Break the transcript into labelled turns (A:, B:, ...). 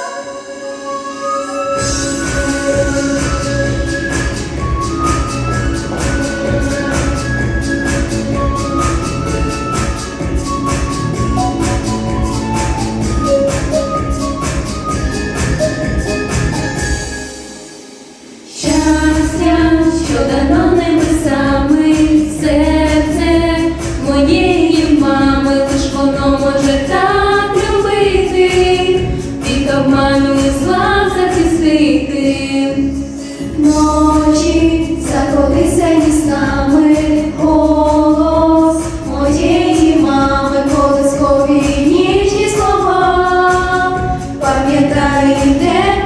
A: Thank you. Ночі заходися віснами голос моєї мами, колискові ніжні слова, пам'ятаєте.